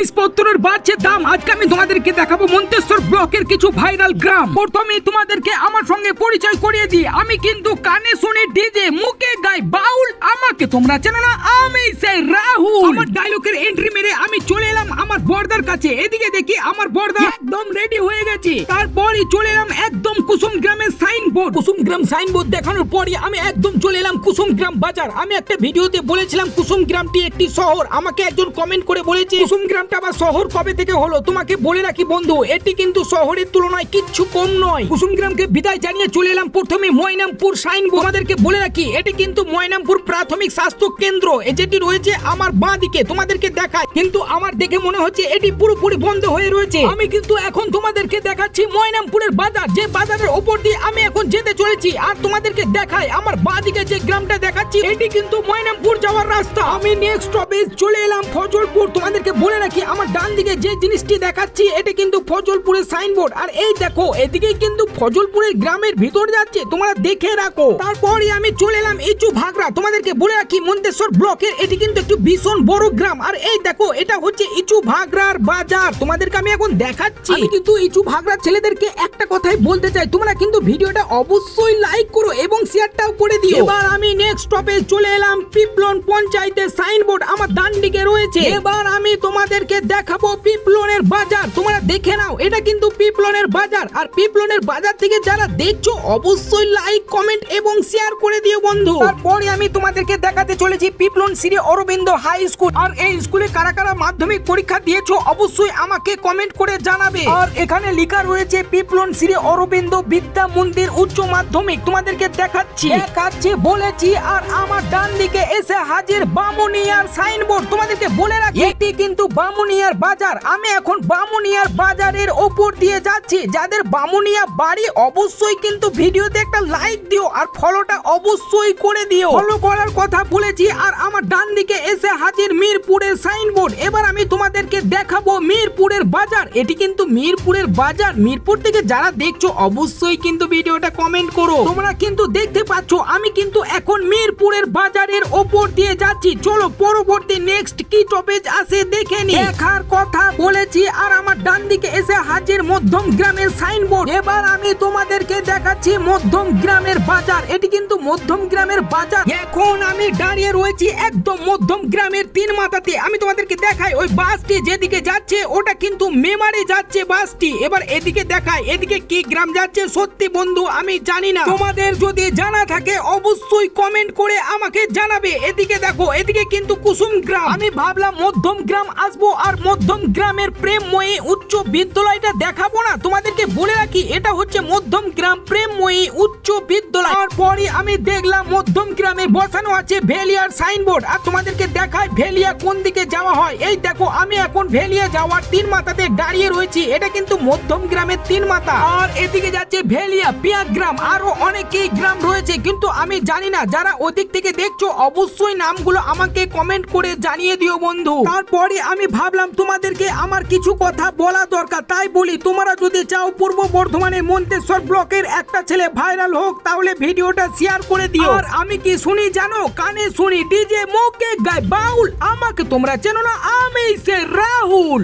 জিনিসপত্রের বাড়ছে দাম। আজকে আমি তোমাদেরকে দেখাবো মন্তেশ্বর ব্লকের কিছু ভাইরাল গ্রাম। প্রথমে তোমাদেরকে আমার সঙ্গে পরিচয় করিয়ে দিই। আমি কিন্তু কানে শুনে ডিজে মুখে গাই বাউল আমাকে তোমরা চেনো না আমি সেই রাহুল। আমার ডায়লগের এন্ট্রি মেরে আমি চলে এলাম আমার বর্দার কাছে। এদিকে দেখি আমার বর্দা একদম রেডি হয়ে গেছে। তারপরই চলে এলাম একদম কুসুম গ্রামের সাইনবোর্ড। কুসুম গ্রাম সাইনবোর্ড দেখানোর পরই আমি একদম চলে এলাম কুসুম গ্রাম বাজার। আমি একটা ভিডিওতে বলেছিলাম কুসুম গ্রামটি একটি শহর। আমাকে একজন কমেন্ট করে বলেছে কুসুম গ্রামটা আবার শহর কবে থেকে হলো? তোমাকে বলে রাখি বন্ধু, এটি কিন্তু শহরের তুলনায় কিচ্ছু কম নয়। কুসুম গ্রামকে বিদায় জানিয়ে চলে এলাম প্রথমে ময়নামপুর সাইনবোর্ড। আমাদেরকে বলে রাখি, এটি কিন্তু ময়নামপুর প্রাথমিক স্বাস্থ্য কেন্দ্র। যেটি রয়েছে আমার বাঁ দিকে, তোমাদেরকে দেখায়। কিন্তু আমার দেখে মনে হচ্ছে এটি পুরোপুরি বন্ধ হয়ে রয়েছে। আমি কিন্তু এখন তোমাদেরকে দেখাচ্ছি ময়নামপুরের বাজার। যে বাজারের ওপর দিয়ে আমি এখন যেতে চলেছি আর তোমাদেরকে দেখাই আমার বাঁ দিকে যে গ্রামটা দেখাচ্ছি, এটি কিন্তু ময়নামপুর যাওয়ার রাস্তা। আমি নেক্সট স্টপেজ চলে এলাম ফজলপুর। তোমাদেরকে বলে রাখি, আমার ডান দিকে যে জিনিসটি দেখাচ্ছি, এটি কিন্তু ফজলপুরের সাইনবোর্ড আর এই দেখো এদিকে কিন্তু ফজলপুরের গ্রামের ভিতর যাচ্ছে। তোমরা দেখে রাখো। তারপরই আমি চলে এলাম ইচু ভাগরা তোমাদেরকে বলে রাখি, মন্তেশ্বর ব্লকের এটি কিন্তু একটু ভীষণ বড় গ্রাম। আর এই দেখো, এটা হচ্ছে ইচু ভাগরার বাজার। তোমাদেরকে আমি এখন দেখাচ্ছি। কিন্তু ইচু ভাগরার ছেলেদেরকে একটা কথাই বলতে চাই। তোমরা কিন্তু ভিডিওটা অবশ্যই লাইক করো এবং শেয়ারটাও করে দিও। এবার আমি নেক্সট স্টপে চলে এলাম পিপলন পঞ্চায়েতের সাইনবোর্ড আমার ডান দিকে রয়েছে। এবার আমি তোমাদেরকে দেখাবো পিপলনের বাজার। তোমরা দেখে নাও এটা কিন্তু পিপলনের বাজার। আর পিপলনের বাজার থেকে যারা দেখছ অবশ্যই লাইক কমেন্ট এবং শেয়ার করে দিও বন্ধু। তারপরে আমি তোমাদেরকে দেখাতে চলেছি পিপলন শ্রী অরবিন্দ হাই স্কুল। আর এই স্কুলে কারা কারা মাধ্যমিক পরীক্ষা দিয়েছ অবশ্যই আমাকে কমেন্ট করে জানাবে। আর এখানে লেখা রয়েছে পিপলন শ্রী অরবিন্দ বিদ্যা মন্দির। উচ্চ মাধ্যমিক তোমাদেরকে দেখাচ্ছি। দেখাচ্ছি বলেছি আর আমার ডান দিকে এসে হাজির বামুনিয়ার সাইনবোর্ড তোমাদেরকে বলে রাখি এটি কিন্তু বামুনিয়ার বাজার। আমি এখন বামুনিয়ার বাজারের ওপর দিয়ে যাচ্ছি। যাদের বামুনিয়া বাড়ি অবশ্যই কিন্তু ভিডিওতে একটা লাইক আর ফলোটা অবশ্যই করে দিও। ফলো করার কথা বলেছি আর আমার ডান দিকে এসে হাজির মিরপুরের সাইনবোর্ড এবার আমি তোমাদেরকে দেখাবো মিরপুরের বাজার। এটি কিন্তু মিরপুরের বাজার। মিরপুর থেকে যারা দেখছ, অবশ্যই কিন্তু ভিডিওটা কমেন্ট করো। তোমরা কিন্তু দেখতে পাচ্ছ, আমি কিন্তু এখন মিরপুরের বাজারের ওপর দিয়ে যাচ্ছি। চলো পরবর্তী নেক্সট কি টপেজ আসে দেখে নি। দেখার কথা বলেছি আর আমার ডান দিকে এসে হাজির মধ্যম গ্রামের সাইনবোর্ড এবার আমি তোমাদেরকে দেখাচ্ছি মধ্যম গ্রামের বাজার। এটি কিন্তু মধ্যম গ্রামের বাজার। এখন আমি দাঁড়িয়ে রয়েছি একদম মধ্যম গ্রামের তিন মাথাতে। আমি তোমাদেরকে দেখাই, ওই বাসটি যেদিকে যাচ্ছে, ওটা কিন্তু মেমারে যাচ্ছে বাসটি। এবার এদিকে দেখাই, এদিকে কি গ্রাম যাচ্ছে, সত্যি বন্ধু, আমি জানি না। তোমাদের যদি জানা থাকে, অবশ্যই কমেন্ট করে আমাকে জানাবে। এদিকে দেখো, এদিকে কিন্তু কুসুম গ্রাম। আমি ভাবলাম মধ্যম গ্রাম আসব, আর মধ্যম গ্রামের প্রেমময়ী উচ্চ বিদ্যালয়টা দেখাবো না। তোমাদেরকে বলে রাখি, এটা হচ্ছে মধ্যম গ্রাম প্রেমময়ী উচ্চ বিদ্যালয়। তারপরে আমি দেখলাম মধ্যম গ্রামে বসানো আছে ভেলিয়ার সাইনবোর্ড। আর তোমাদেরকে দেখায় ভেলিয়া কোন দিকে যাওয়া হয়। এই দেখো, আমি এখন ভেলিয়া যাওয়ার তিন মাথাতে দাঁড়িয়ে রয়েছি। এটা কিন্তু মধ্যম গ্রামের তিন মাথা। আর এদিকে যাচ্ছে ভেলিয়া পিয়া গ্রাম। আরও অনেকেই গ্রাম রয়েছে, কিন্তু আমি জানি না, যারা ওদিক থেকে দেখছ, অবশ্যই নামগুলো আমাকে কমেন্ট করে জানিয়ে দিও বন্ধু। তারপরে আমি ভাবলাম তোমাদেরকে আমার কিছু কথা বলা দরকার। তাই বলি, তোমরা যদি চাও, পূর্ব বর্ধমানের মন্তেশ্বর ব্লকের একটা ছেলে ভাইরাল হোক, তাহলে ভিডিওটা শেয়ার করে দিও। আর আমি কি শুনি জানো? কানে শুনি ডিজে মুখে গায় বাউল। আমাকে তোমরা চেনো না, আমি সে রাহুল।